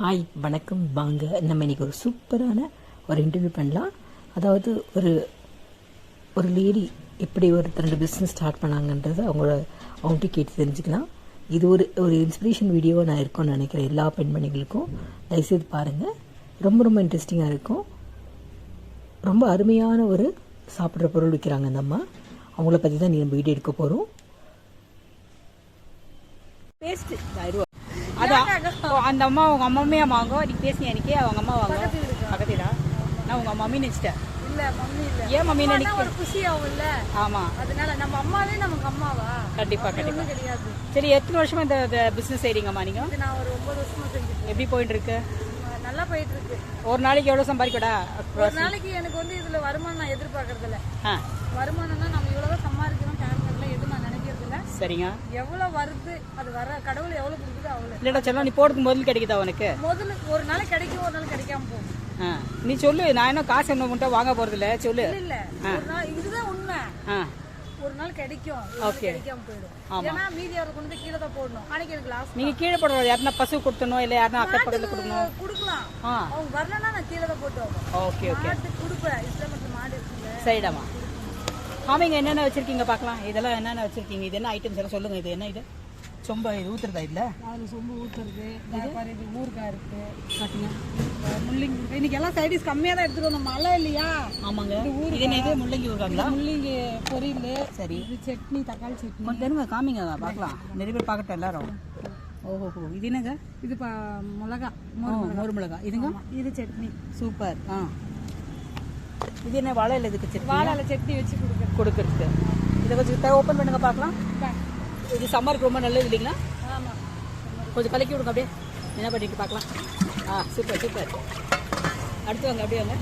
Hi வணக்கம் வாங்க. நம்ம இன்னைக்கு ஒரு சூப்பரான ஒரு இன்டர்வியூ பண்ணலாம். அதாவது ஒரு ஒரு லேடி எப்படி ஒரு ரெண்டு பிஸ்னஸ் ஸ்டார்ட் பண்ணாங்கன்றது அவங்களோட அவங்ககிட்ட கேட்டு தெரிஞ்சுக்கலாம். இது ஒரு ஒரு இன்ஸ்பிரேஷன் வீடியோ நான் இருக்கும்னு நினைக்கிறேன் எல்லா பெண்மணிகளுக்கும். தயவுசெய்து பாருங்கள் ரொம்ப ரொம்ப இன்ட்ரெஸ்டிங்காக இருக்கும். ரொம்ப அருமையான ஒரு சாப்பிட்ற பொருள் விற்கிறாங்க அந்த அம்மா. அவங்கள பற்றி தான் நீ நம்ம வீடியோ எடுக்க போகிறோம் அதான் அந்த அம்மா உங்க அம்மாமே வாங்க. நீ பேசினியா எனக்கு அவங்க அம்மா வாங்க. பக்கத்துல நான் உங்க மம்மி நினைச்சிட்டேன். இல்ல மம்மி இல்ல. ஏன் மம்மி நினைக்க? ஒரு குஷி ஆகும்ல. ஆமா. அதனால நம்ம அம்மாவே நமக்கு அம்மாவா? கண்டிப்பா கண்டிப்பா. கிடையாது. சரி எத்தனை வருஷமா இந்த பிசினஸ் செய்றீங்கம்மா நீங்க? நான் ஒரு ஒன்பது வருஷமா எப்படி போயிட்டு இருக்கு. நல்லா போயிட்டு இருக்கு ஒரு நாளைக்கு எவ்வளவு சம்பாதிக்கடா ஒரு நாளைக்கு எனக்கு வந்து இதுல வருமானம் நான் எதிர்பார்க்கறது இல்ல வருமானம்னா நம்ம இவ்வளவு சம்பாதிக்கணும் கேரக்டர்ல எதுவும் நான் நினைக்கிறது இல்ல சரிங்க? எவ்வளவு வருது? அது வர கடவுள் எவ்வளவு கொடுக்குதோ அவ்வளவு. இல்லடா செல்லம் நீ போறதுக்கு முதல்ல கிடைக்குதா உனக்கு? முதல்ல ஒரு நாள் கிடைக்கும் ஒரு நாள் கிடைக்காம போகும். ஆ நீ சொல்லு நான் என்ன காசு என்ன மட்டும் வாங்க போறது இல்ல சொல்லு இல்ல ஒரு நாள் இதுதான் உண்மை. ஆ. ஒரு நாள் கிடைக்கும் நாள் கிடைக்காம போயிடும். ஏன்னா மீதி அவரை கொண்டு போய் கீழே தான் போடணும். அன்னைக்கு எனக்கு லாஸ் நீங்க கீழே போடுற யாருன்னா பசு கொடுத்தணும் இல்ல யாருன்னா அக்கா பக்கத்துல கொடுக்கணும்? கொடுக்கலாம். அவங்க வரலன்னா நான் கீழே தான் போட்டு ஓகே ஓகே. கொடுப்பேன். இஸ்லாமத்துல மாடு இருக்குல்ல. சரிடாமா காமிங்க என்னென்ன வச்சிருக்கீங்க பார்க்கலாம். இதெல்லாம் என்னென்ன வச்சிருக்கீங்க? இது என்ன ஐட்டம்ஸ் எல்லாம் சொல்லுங்க இது என்ன இது? சொம்ப இது ஊத்துறதா இதுல? அதில் சொம்பு ஊற்றுறது பாரு இது ஊறுகாய் இருக்கு. காட்டுங்க முள்ளிங்கி இன்னைக்கு எல்லாம் சைடிஸ் கம்மியாக தான் எடுத்துட்டு வந்தோம். மழை இல்லையா? ஆமாங்க. இது என்ன இது முள்ளங்கி ஊறுகாங்களா? முள்ளிங்கி பொரியல். சரி. இது சட்னி தக்காளி சட்னி. கொஞ்சம் தருங்க காமிங்க பார்க்கலாம். நிறைய பேர் பார்க்கட்டும் எல்லாரும். ஓஹோ இது என்னங்க? இது ப மிளகா மோர் மிளகா இதுங்க? இது சட்னி. சூப்பர். ஆ. இது என்ன வாழை இலை இதுக்கு வாழை சட்னி வச்சு கொடுக்கறதுக்கு. இதை கொஞ்சம் ஓப்பன் பண்ணுங்க பார்க்கலாம். இது சம்மருக்கு ரொம்ப நல்லது இல்லைங்களா? கொஞ்சம் கலக்கி விடுங்க அப்படியே. என்ன பண்ணிட்டு பார்க்கலாம். ஆ சூப்பர் சூப்பர் அடுத்து வாங்க அப்படியே வாங்க.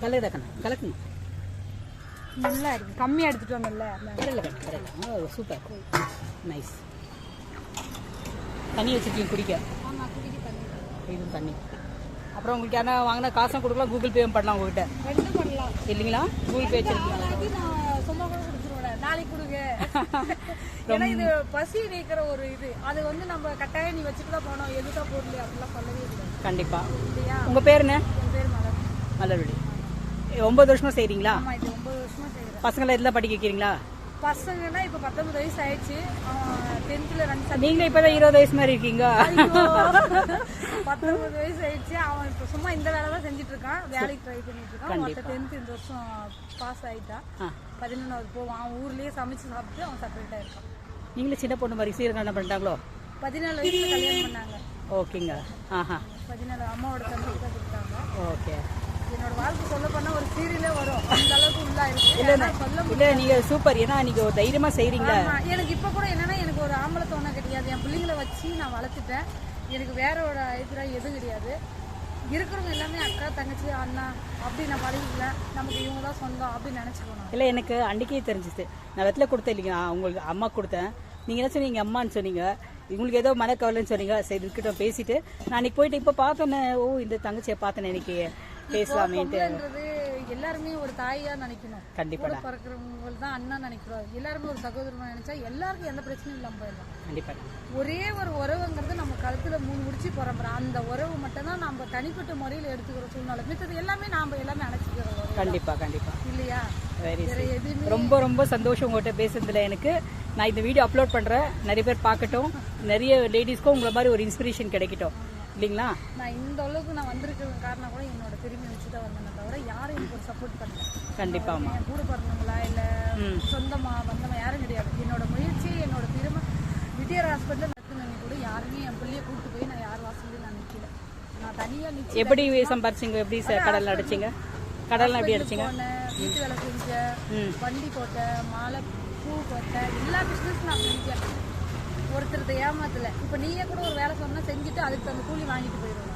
கலக்குதா கண்ணா? கலக்குங்க நல்லா இருக்கு. கம்மியாக எடுத்துட்டு வந்தோம்ல. ஓ சூப்பர் நைஸ் தண்ணி வச்சுருக்கீங்க குடிக்க? இதுவும் தண்ணி. அப்புறம் உங்களுக்கு யாரா வாங்கினா காசும் கொடுக்கலாம் கூகுள் பே பண்ணலாம் உங்ககிட்ட. ரெண்டும் பண்ணலாம். இல்லைங்களா? கூகுள் பே வச்சிருக்கீங்களா? சும்மா கூட கொடுத்துருவேன். நாளைக்கு கொடுங்க. ஏன்னா இது பசி நீக்கிற ஒரு இது. அது வந்து நம்ம கட்டாயம் நீ வச்சுட்டு தான் போனோம் எதுதான் பொருள் அப்படிலாம் சொல்லவே இல்லை. கண்டிப்பா. உங்க பேர் என்ன? என் பேர் மலர். மலர்விழி. ஒன்பது வருஷமா செய்றீங்களா? ஆமா இது ஒன்பது வருஷமா செய்யறேன் பசங்களை எல்லாம் படிக்க வைக்கிறீங்களா? பசங்கன்னா இப்ப பத்தொன்பது வயசு ஆயிடுச்சு டென்த்ல ரெண்டு நீங்க இப்பதான் இருபது வயசு மாதிரி இருக்கீங்க. பத்தொன்பது வயசு ஆயிடுச்சு அவன் இப்ப சும்மா இந்த வேலை தான் செஞ்சுட்டு இருக்கான். வேலைக்கு ட்ரை பண்ணிட்டு இருக்கான். மொத்த டென்த் இந்த வருஷம் பாஸ் ஆயிட்டான் ஆ. பதினொன்றாவது போவான். அவன் ஊர்லயே சமைச்சு சாப்பிட்டு அவன் செப்பரேட்டா இருக்கான். நீங்களும் சின்ன பொண்ணு மாதிரி சீரகம் என்ன பண்ணிட்டாங்களோ? பதினாலு வயசுல கல்யாணம் பண்ணாங்க. ஓகேங்க. ஆஹா. பதினாலு அம்மாவோட தம்பிக்கு தான் கொடுத்தாங்க. ஓகே. என்னோட வாழ்க்கை சொல்ல போனா ஒரு சீரியலே வரும் அந்த அளவுக்கு உள்ளா இருக்கு இல்ல இல்ல நீங்க சூப்பர் ஏன்னா நீங்க ஒரு தைரியமா செய்றீங்களா எனக்கு இப்ப கூட என்னன்னா எனக்கு ஒரு ஆம்பளை தோணை கிடையாது. என் பிள்ளைங்களை வச்சு நான் வளர்த்துட்டேன். எனக்கு வேற ஒரு எதிராக எதுவும் கிடையாது. இருக்கிறவங்க எல்லாமே அக்கா தங்கச்சி அண்ணா அப்படி நான் பழகிக்கல. நமக்கு இவங்க தான் சொந்தம் அப்படின்னு நினைச்சுக்கணும் இல்ல எனக்கு அன்னைக்கே தெரிஞ்சுது. நான் வெத்தலை கொடுத்தேன் இல்லைங்க உங்களுக்கு அம்மா கொடுத்தேன். நீங்க என்ன சொன்னீங்க? அம்மான்னு சொன்னீங்க. உங்களுக்கு ஏதோ மனக்கவலைன்னு சொன்னீங்க. சரி இருக்கட்டும் பேசிட்டு. நான் அன்னைக்கு போயிட்டு இப்ப பார்த்தோன்னே ஓ இந்த தங்கச்சியை பார்த்தேன் இன்னைக்கு பேசலாமேன்ட்டு. எல்லாருமே ஒரு தாயா நினைக்கணும். கண்டிப்பா பிறக்கிறவங்க தான் அண்ணா நினைக்கிறோம். எல்லாருமே ஒரு சகோதரமா நினைச்சா எல்லாருக்கும் எந்த பிரச்சனையும் இல்லாம போயிடலாம். கண்டிப்பா ஒரே ஒரு உறவுங்கிறது நம்ம கழுத்துல மூணு முடிச்சு போறோம் அந்த உறவு மட்டும் தான் நம்ம தனிப்பட்ட முறையில் எடுத்துக்கிற சூழ்நிலை. மித்தது எல்லாமே நாம எல்லாமே அணைச்சிக்கிற உறவு கண்டிப்பா கண்டிப்பா. இல்லையா? ரொம்ப ரொம்ப சந்தோஷம் உங்கள்கிட்ட பேசுறதுல எனக்கு. நான் இந்த வீடியோ அப்லோட் பண்றேன். நிறைய பேர் பார்க்கட்டும். நிறைய லேடிஸ்க்கும் உங்களை மாதிரி ஒரு இன்ஸ்பிரேஷன் கிடைக்கட்டும். இல்லைங்களா? நான் இந்த அளவுக்கு நான் வந்திருக்கிறது காரணம் கூட என்னோட பெருமை வச்சு தான் வந்தேனே தவிர யாரும் எனக்கு ஒரு சப்போர்ட் பண்ணல. என் கூட பிறந்தவங்களா இல்ல. சொந்தமா வந்தவங்க யாரும் கிடையாது. என்னோட முயற்சி என்னோட திறமை விஜயர் ஹாஸ்பிட்டல் நடத்துனவங்க கூட யாருமே என் பிள்ளைய கூப்பிட்டு போய் நான் யார் வாசலையும் நான் நிக்கல. நான் தனியா நிச்சு எப்படி சம்பாரிச்சிங்க எப்படி கடல்ல அடிச்சிங்க? கடல்ல எப்படி அடிச்சிங்க? வீட்டு வேலை செஞ்சேன் ம். வண்டி போட்டேன் மாலை பூ போட்டேன் எல்லா பிசினஸ் நான் செஞ்சேன் ஒருத்தரத்தை ஏமாத்தல. இப்ப நீயே கூட ஒரு வேலை சொன்னா செஞ்சுட்டு அதுக்கு அந்த கூலி வாங்கிட்டு போயிடுவேன்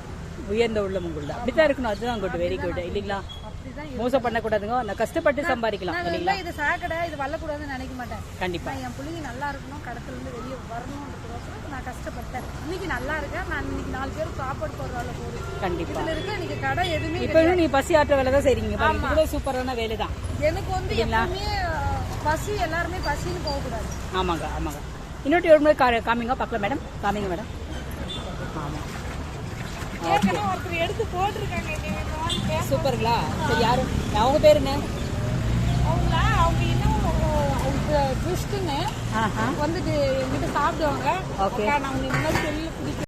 உயர்ந்த உள்ளம் உங்களுடைய அப்படித்தான் இருக்கணும். அதுதான் குட் வெரி குட் இல்லைங்களா? அப்படிதான் மோசம் பண்ணக்கூடாதுங்க. நான் கஷ்டப்பட்டு சம்பாதிக்கலாம். இல்லைங்களா? இது சாக்கடை இது வள்ளக்கூடாதுன்னு நினைக்க மாட்டேன். கண்டிப்பா. என் பிள்ளைங்க நல்லா இருக்கணும் கடத்துல இருந்து வெளியே வரணும்ன்றதுக்கோசரம் நான் கஷ்டப்பட்டேன். இன்னைக்கு நல்லா இருக்கேன். நான் இன்னைக்கு நாலு பேருக்கு சாப்பாடு போடுற வேலை போகுது. கண்டிப்பா. இதுல இருக்க இன்னைக்கு கடை எதுவுமே இப்போ நீ பசி ஆற்ற வேலை தான் செய்றீங்க. கூட சூப்பரான வேலை தான் எனக்கு வந்து அஹ், பசி எல்லாருமே பசின்னு போகக்கூடாது. ஆமாங்க ஆமாங்க. இன்னொரு ஒரு முறை காமிங்க பார்க்கலாம் மேடம் காமிங்க மேடம் சூப்பருங்களா? சரி யாரு? அவங்க பேர் என்ன? அவங்கள? அவங்க இன்னும் அவங்க ட்விஸ்ட்டுன்னு ஆஹா. வந்துட்டு எங்கிட்ட சாப்பிடுவாங்க. அக்கா நான் மாதிரி செல்லு பிடிக்கும்